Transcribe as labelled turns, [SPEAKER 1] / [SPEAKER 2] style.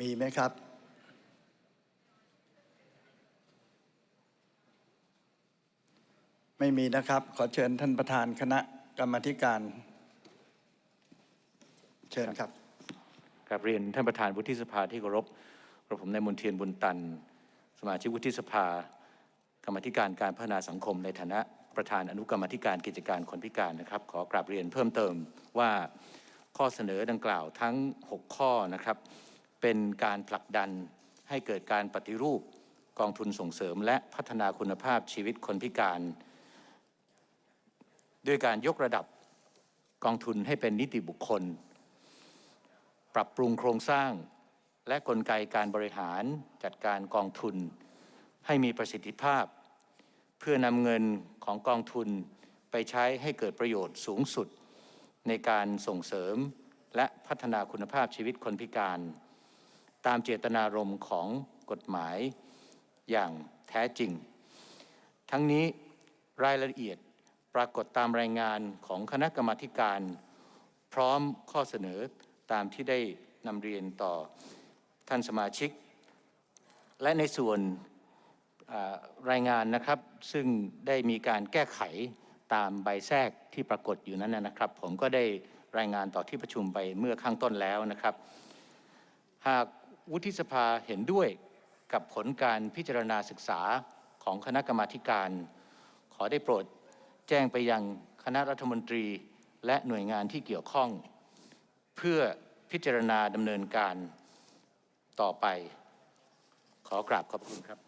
[SPEAKER 1] มีไหมครับ ไม่มีนะครับ ขอเชิญท่านประธานคณะกรรมธิการ เชิญครับ
[SPEAKER 2] กราบเรียนท่านประธานวุฒิสภาที่เคารพกระผมนายมนเทียนบุญตัน สมาชิกวุฒิสภา กรรมธิการการพัฒนาสังคมในฐานะประธานอนุกรรมธิการกิจการคนพิการนะครับ ขอกราบเรียนเพิ่มเติมว่าข้อเสนอดังกล่าวทั้ง 6 ข้อนะครับ เป็นการผลักดันให้เกิดการปฏิรูปกองทุนส่งเสริม และพัฒนาคุณภาพชีวิตคนพิการ ด้วยการยกระดับกองทุนให้เป็นนิติบุคคล ปรับปรุงโครงสร้าง และกลไกการบริหารจัดการกองทุน ให้มีประสิทธิภาพ เพื่อนำเงินของกองทุนไปใช้ให้เกิดประโยชน์สูงสุด ในการส่งเสริมและพัฒนาคุณภาพชีวิตคนพิการ ตามเจตนารมณ์ของกฎหมายอย่างแท้จริง ทั้งนี้รายละเอียดปรากฏตามรายงานของคณะกรรมาการ พร้อมข้อเสนอตามที่ได้นำเรียนต่อท่านสมาชิก และในส่วนรายงานนะครับ ซึ่งได้มีการแก้ไขตามใบแทรกที่ปรากฏอยู่นั้นนะครับ ผมก็ได้รายงานต่อที่ประชุมไปเมื่อข้างต้นแล้วนะครับ หาก วุฒิสภาเห็นด้วยกับผลการพิจารณาศึกษาของคณะกรรมาการ ขอได้โปรดแจ้งไปยังคณะรัฐมนตรีและหน่วยงานที่เกี่ยวข้อง เพื่อพิจารณาดำเนินการต่อไป ขอกราบขอบคุณครับ